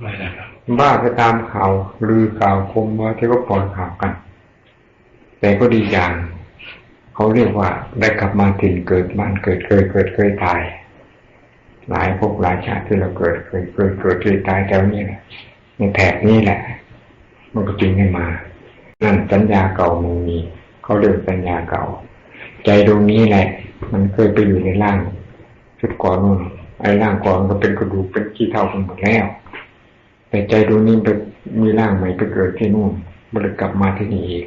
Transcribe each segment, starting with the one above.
ไม่นะครับบ้าไปตามข่าวลือข่าวคมว่าที่ก็ปล่อยข่าวกัน แต่ก็ดีอย่างเขาเรียกว่าได้กลับมาถิ่นเกิดบ้านเกิดเคยเกิดเคยตาย หลายภพหลายชาติที่เราเกิดเคยเคยเกิดเคยตายแถวนี้แหละในแถบนี้แหละ มันก็จึงให้มานั่นสัญญาเก่ามันมีเขาเรียกสัญญาเก่า ใจดวงนี้แหละ มันเคยไปอยู่ในร่างชุดก่อนนู่น ไอ้ร่างก่อนก็เป็นกระดูกเป็นขี้เท่ากันหมดแล้ว แต่ใจดวงนี้ไปมีร่างใหม่ไปเกิดที่นู่นมันเลยกลับมาที่นี่อีก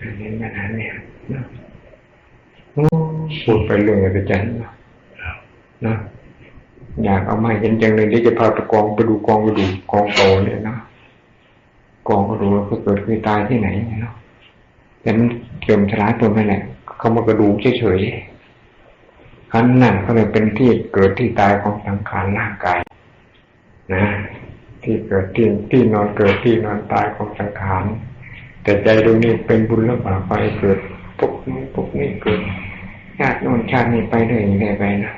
อันนี้ปัญหาเนี่ยนะโอ้พูดไปเรื่องอะไรจันนะนะอยากเอาไม้เห็นจังเลยที่จะพาไปกองไปดูกองไปดูกกองโตเนี่ยนะกองก็ดูว่าเขาเกิดคือตายที่ไหนเนาะแต่มันเสื่อมชราตัวนั่นแหละเขามากระดูกเฉยๆ ขันนั่นก็เลยเป็นที่เกิดที่ตายของสังขารร่างกาย นะ ที่เกิดที่ที่นอนเกิดที่นอนตายของสังขารแต่ใจตรงนี้เป็นบุญและบาปไปเกิดปุกนี้ปุกนี้เกิดชาติโน้นชาตินี้ไปเรื่อยๆไปนะ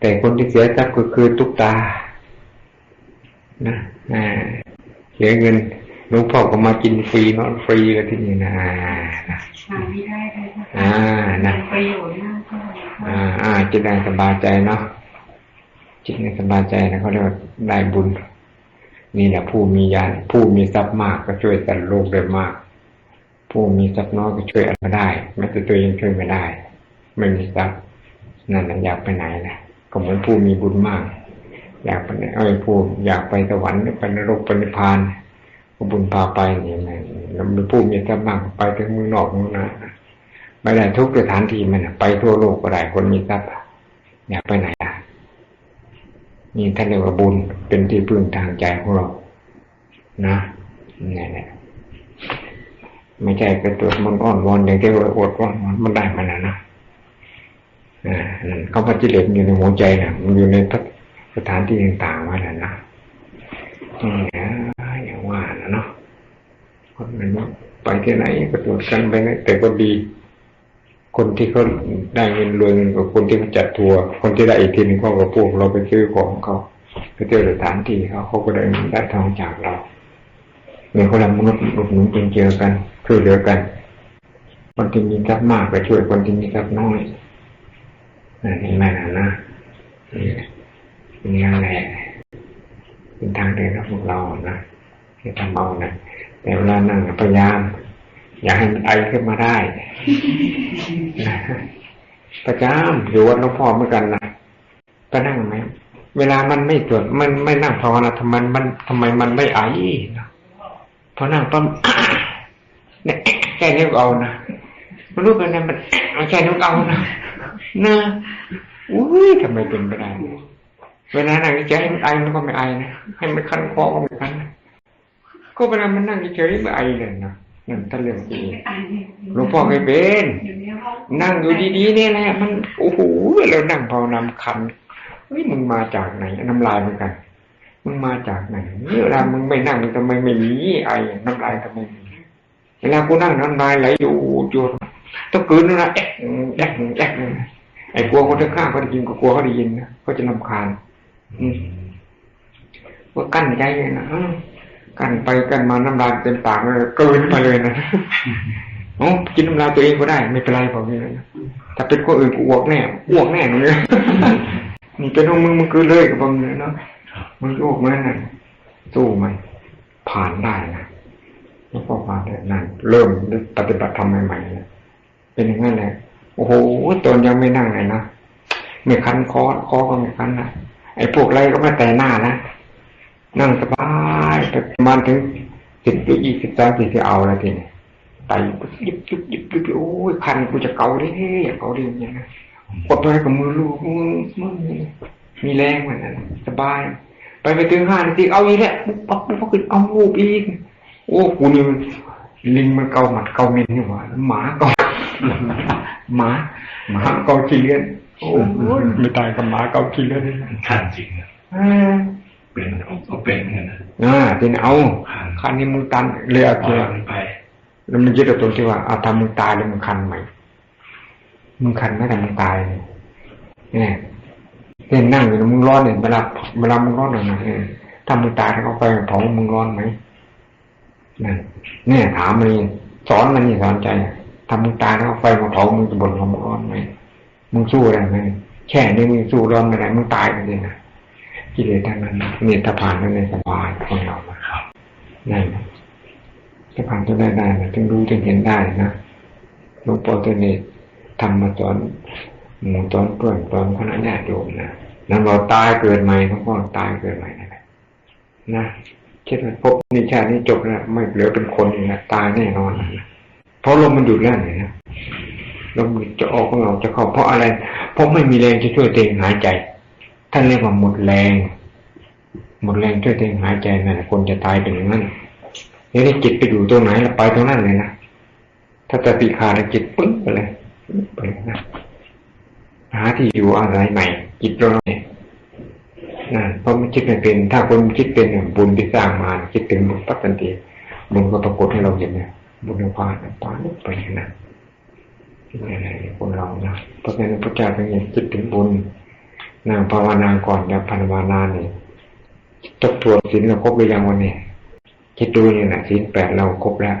แต่คนที่เสียทรัพย์ก็คือตุกตา นะเสียเงิน หลวงพ่อก็มากินฟรีนอนฟรีกันที่นี่นะอ่านะหาไม่ได้เลยนะอ่าคะนะเป็นประโยชน์มากเท่าไหร่อ่าอ่าจิตได้สบายใจเนาะจิตได้สบายใจนะเขาเรียกว่าได้บุญ นี่แหละผู้มีญาณผู้มีทรัพย์มากก็ช่วยสัตว์โลกได้มาก ผู้มีทรัพย์น้อยก็ช่วยอะไรไม่ได้แม้แต่ตัวเองช่วยไม่ได้ ไม่มีทรัพย์นั่นนะอยากไปไหนนะก็เหมือนผู้มีบุญมาก อยากไปไหนเอ้ยผู้อยากไปสวรรค์หรือไปนรกไปนิพพาน ก็บุญพาไปนี่นะแล้วมีผู้มีทรัพย์มากไปถึงมืองนอกมืองนาไม่ได้ทุกสถานที่มันไปทั่วโลกก็ได้คนมีทรัพย์อยากไปไหนอะนี่ท่านเรียกว่าบุญเป็นที่พึ่งทางใจของเรา นะนี่แหละไม่ใช่กระตัวมันอ้อนวอนอย่างที่ว่าอดอ้อนวอนมันได้มาแล้วนะอ่านั่นเขาปฏิเลสอยู่ในหัวใจนะมันอยู่ในสถานที่ต่างๆมาแล้วนะอืมนะอย่างว่านะเนาะ คนมันไปที่ไหนก็ตรวจกันไปนะแต่ก็ดี คนที่เขาได้เงินรวยเงินกับคนที่เขาจัดทัวร์คนที่ได้อีกทีนึงเขาก็พวกเราไปซื้อของเขาไปเที่ยวสถานที่เขาเขาก็ได้ได้ทองจากเราเมื่อเขาทำมนุษย์อุดหนุนเป็นเจอกันช่วยเหลือกัน คนที่มีทรัพย์มากไปช่วยคนที่มีทรัพย์น้อยนั่นเห็นไหมนะนะนี่เป็นอย่างแหละเป็นทางเดินของเรานะที่ทำเอานะ เวลานั่งพยายาม อย่าให้มันไอขึ้นมาได้ประจำอยู่วัดหลวงพ่อเหมือนกันนะก็นั่งไหมเวลามันไม่ตรวจมันไม่นั่งภาวนาทำไมมันทำไมมันไม่ไอนะพอนั่งปั๊มเนี่ยแค่นิ้วเอานะมันรู้กันนะมันมันแค่นิ้วเอานะนะอุ้ยทำไมเป็นไปได้เวลานั่งเฉยๆให้มันไอมันก็ไม่ไอนะให้มันคันคอก็ไม่คันนะ ก็เวลามันนั่งเฉยๆไม่ไอเลยนะนั่นท่านเรื่องจริงหลวงพ่อเคยเป็นอยู่ในห้องนั่งอยู่ดีๆเนี่ยแหละมันโอ้โหเรานั่งภาวนาคันเฮ้ยมึงมาจากไหนน้ำลายเหมือนกันมึงมาจากไหนเวลามึงไม่นั่งทำไมไม่มีไอน้ำลายทำไมมีเวลากูนั่งน้ำลายไหลอยู่อยู่ต้องกืนนะแอ๊กแอ๊กแอ๊กไอ้กลัวคนข้างๆเขาได้ยินก็กลัวเขาได้ยินนะเขาจะลำคาญอืมว่ากั้นใจเลยนะอ้าว กันไปกันมาน้ำลายเต็มปากเลยเกินไปเลยนะโอ้กินน้ำลายตัวเองก็ได้ ไม่เป็นไรผมนี่นะถ้าเป็นคนอื่นกูอ้วกแน่อ้วกแน่เนี่ยนี่เป็นของมึงมึงคือเลยกับผมเลยเนาะมึงอ้วกไหมนั่นสู้ไหมผ่านได้นะแล้วก็ผ่านได้นั่นเริ่มปฏิบัติธรรมใหม่ๆเนะเป็นอย่างนั้นแหละโอ้โหตอนยังไม่นั่งเลยนะไม่คันคอคอก็ไม่คันนะไอ้พวกไรก็ไม่แต่หน้านะ นั่งสบายไปประมาณถึงสิบยี่สิบสามสิบเอาแล้วทีนี้ไตยิบยิบยิบยิบโอ้ยคันกูจะเกาดิอยากเกาดิอย่างเงี้ยนะกดไปกับมือลูกมือมือมีแรงเหมือนนั้นสบาย ไปไปถึงห้านาทีเอาอีกแล้วปุ๊บปั๊บปุ๊บปั๊บขึ้นเอาลูกอีกโอ้กูนี่มันลิงมันเกาหมัดเกาเมนนี่หว่าหมาเกาหมาหมาเกาขี้เลื่อนโอ้ยไม่ตายกับหมาเกาขี้เลื่อนขันจริงนะอ่า เป็นก็เป็นเหมือนกันนะอ่าทีนี้เอาคันนี้มึงตันเลยเอาเอาเกียมันไปแล้วมันยึดเอาตรงที่ว่าเอาทำมึงตายแล้วมึงคันไหมมึงคันไหมแต่มึงตายเนี่ยเนี่ยเล่นนั่งอยู่นะมึงร้อนเนี่ยเวลาเวลามึงร้อนหน่อยนะเออถ้ามึงตายถ้าเขาไฟเผามึงร้อนไหมนั่นเนี่ยถามมันนี่สอนมันนี่สอนใจถ้ามึงตายถ้าเขาไฟมาเผามึงจะบ่นว่ามึงร้อนไหมมึงสู้ได้ไหมแค่นี้มึงสู้ร้อนไม่ได้มึงตายไปเลยนะ กิเลสทั้งนั้นเนี่ยถ้าผ่านนั้นในสบายของเรานะครับนั่นนะถ้านตัวได้ได้นะถึงรู้ถึงเห็นได้นะหลวงปู่ตัวนี้ทำมาสอนหมู่สอนเพื่อนสอนคณะญาติโยมนะนั้นเราตายเกิดใหม่หลวงพ่อตายเกิดใหม่นั่นแหละนะเช่นว่าพบนิชาตินี้จบแล้วไม่เหลือเป็นคนอีกนะตายแน่นอนนะเพราะลมมันหยุดแล้วเนี่ยนะลมจะออกของเราจะเข้าเพราะอะไร เพราะไม่มีแรงจะช่วยตัวเองหายใจ ท่านเรียกว่าหมดแรง หมดแรงช่วยตัวเองหายใจนั่นแหละคนจะตายเป็นอย่างนั้นนี่ได้จิตไปอยู่ตรงไหนแล้วไปตรงนั้นเลยนะถ้าจะปีขาดจิตปึ้งไปเลยไปนะหาที่อยู่อะไรใหม่ จิตเราเนี่ยนะเพราะมันคิดไม่เป็น ถ้าคนคิดเป็นเนี่ยบุญที่สร้างมาคิดถึงบุญปั๊บทันทีบุญก็ปรากฏให้เราเห็นเนี่ยบุญในความปานไปนะนี่อะไรคนเรานะเพราะฉะนั้นพระเจ้าจึงเห็นคิดถึงบุญ นางภาวนาก่อนจะภาวนาเนี่ยทบทวนศีลเราครบหรือยังวันนี้คิดดูเนี่ยนะศีลแปดเราครบแล้ว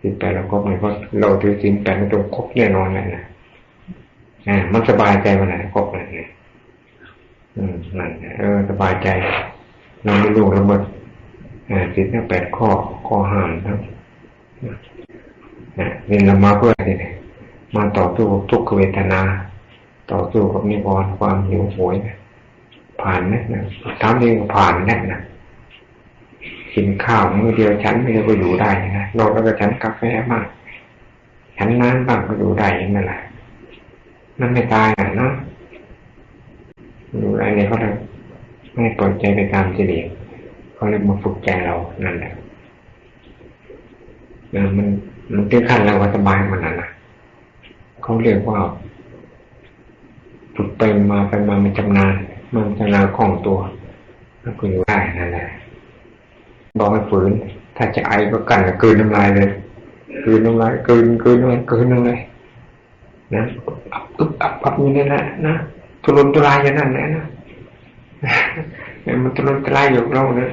ศีลแปดเราครบเลยเพราะเราถือศีลแปดมันต้องครบแน่นอนเลยนะอ่ามันสบายใจมันไหนครบเลยเนี่ยอืมนั่นเออสบายใจเราไม่รู้ละเมิดอ่าศีลทั้งแปดข้อข้อห้ามทั้งนะเรียนเรามาเพื่ออะไรเนี่ยมาต่อสู้กับทุกขเวทนา ต่อสู้กับนิวรณ์ความหิวโหยนะผ่านนะนะทำเองผ่านแน่นะกินข้าวมื้อเดียวฉันไม่ได้ก็อยู่ได้นะนอกแล้วก็ฉันกาแฟมากฉันน้ำบ้างก็อยู่ได้นั่นแหละมันไม่ตายอะเนาะอยู่อะไรเนี่ยเขาเลยไม่ปล่อยใจไปตามกิเลสเขาเลยมาฝึกใจเรานั่นแหละนมันมันถึงขั้นเราว่าสบายมันน่ะนะเขาเรียกว่า ไปมาไปมามันชำนาญมันชำนาญคล่องตัวแล้วก็อยู่ได้นั่นแหละบอกให้ฝืน ถ้าจะไอก็กันกืนน้ำลายเลยกืนน้ำลายกืนกืนน้ำลายกืนน้ำลายนะอับอึบอับอับอยู่นั่นแหละนะทุรนทุรายอย่างนั้นแหละนะมันทุรนทุรายอยู่เราเนี่ย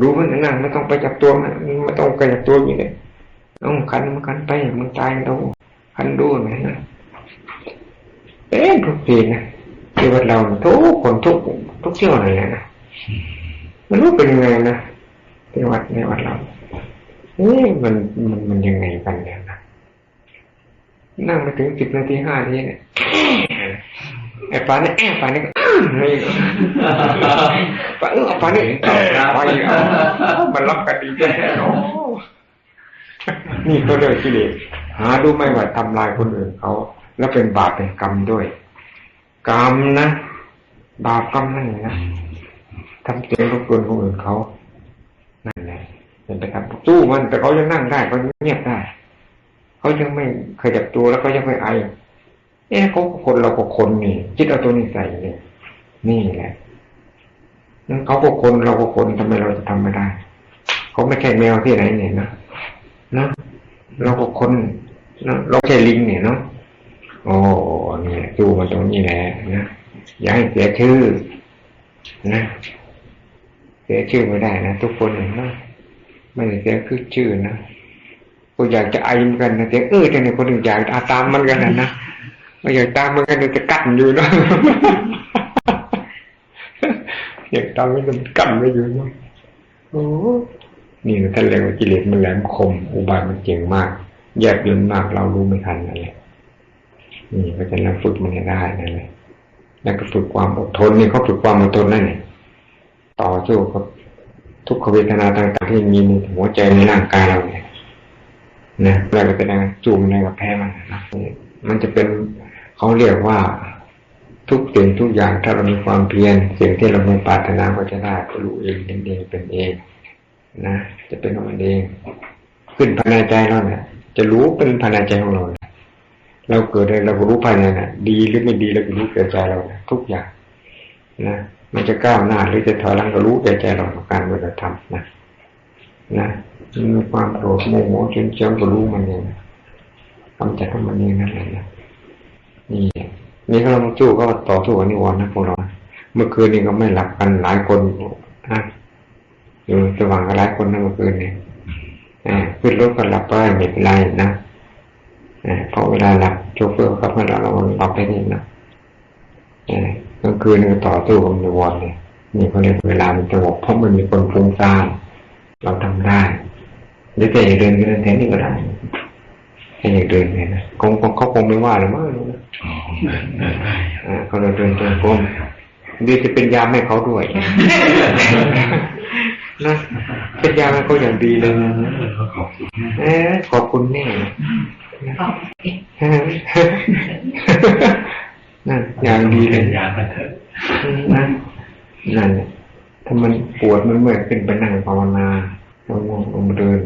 รู้มันนั่งไม่ต้องไปจับตัวมันไม่ต้องไปจับตัวอยู่เนี่ยต้องขันมันขันไปมันตายเราขันดูนะ เป็นทุกทีนะที่วัดเราทุกคนทุกทุกเที่ยวนั่นแหละนะมันรู้เป็นยังไงนะที่วัดในวัดเราเอ๊ะมันมันมันยังไงกันเนี่ยนะนั่งมาถึงสิบนาทีห้าทีเนี่ยไอ้ปานี่แอบปานี่ไม่ปาเออปานี่ไปมันล็อกกันดีแค่เนาะนี่เขาเรียกกิเลสหาดูไหมว่าทำลายคนอื่นเขา แล้วเป็นบาปเป็นกรรมด้วย กรรมนะ บาปกรรมนั่นนะทำเสียงรบกวนคนอื่นเขานั่นแหละเป็นไปครับสู้มันแต่เขายังนั่งได้เขาเงียบได้เขายังไม่เคยจับตัวแล้วเขายังไม่ไอเอ๊ะเขาคนเราก็คนนี่จิตเอาตัวนี้ใส่เนี่ยนี่แหละนั่นเขาก็คนเราก็คนทำไมเราจะทำไม่ได้เขาไม่ใช่แมวที่ไหนเนี่ยนะนะเราก็คนนะเราใช่ลิงเนี่ยเนาะ โอ้เนี่ยสู้มาตรงนี้แหละนะอย่าให้เสียชื่อนะเสียชื่อไม่ได้นะทุกคนนะไม่ได้เสียคือชื่อนะกูอยากจะไอเหมือนกันนะแต่เออแต่เนี่ยคนอื่นอยากอาตามมันกันนะนะไม่อยากตามมันกันจะกัดอยู่เนาะอยากตามมันจะกัดไม่อยู่เนาะโอ้นี่ท่านเรียกว่ากิเลสมันแหลมคม อุบายมันเก่งมากแยบยนมากเรารู้ไม่ทันนั่นแหละ นี่เพราะฉะนั้นฝึกมันได้นั่นแหละแล้วก็ฝึกความอดทนนี่เขาฝึกความอดทนนั่นเองต่อสู้กับทุกขเวทนาต่างๆที่มีในหัวใจในร่างกายเราเนี่ยนะแล้วก็จะได้จูงในกับแพ้มันนะมันจะเป็นเขาเรียกว่าทุกสิ่งทุกอย่างถ้าเรามีความเพียรสิ่งที่เราไม่ปรารถนาก็จะได้ก็รู้เองเห็นเองเป็นเองนะจะเป็นของมันเอง ขึ้นภายในใจเราเนี่ยจะรู้เป็นภายในใจของเรา เราเกิดอะไรเราก็รู้ภายในน่ะดีหรือไม่ดีเราก็รู้เกิดใจเรานะทุกอย่างนะมันจะก้าวหน้าหรือจะถอยหลังก็รู้แก่ใจเราของการปฏิธรรมนะนะมีความโกรธโมโหจนเจ้าก็รู้มันเองกำจัดมันเองนั่นแหละนะนี่นี่เขาเราสู้ก็ต่อสู้กับนิวรณ์นะพวกเราเมื่อคืนนี้ก็ไม่หลับกันหลายคนนะอยู่สว่างกันหลายคนนะเมื่อคืนนี้อ่าขึ้นรถก็หลับไปไม่เป็นไรนะ เพราะเวลาหลับโชเฟอร์เขาให้เราเราหลับไปนี่นะอ่ากลางคืนนี่ก็ต่อสู้กับนิวรณ์เนี่ยนี่เขาเรียกเวลามันสงบเพราะมันมีคนฟุ้งซ่านเราทำได้หรือแต่อย่าเดินก็เดินแทนนี่ก็ได้ถ้าอยากเดินเนี่ยนะคงคงเขาคงไม่ว่าหรือมั้งอ๋อเดินเดินได้อ่าเขาเลยเดินจงกรมดีจะเป็นยามให้เขาด้วยนะเป็นยามให้เขาอย่างดีเลยนะเออขอบคุณเออขอบคุณแน่ นะเอานั่นอย่างดีเลเป็ยนยามาเถอะนะนั่นแหละถ้ามันปวดมันเมื่อยขึ้นไปนั่งภาวนาลงลงลงมาเดิน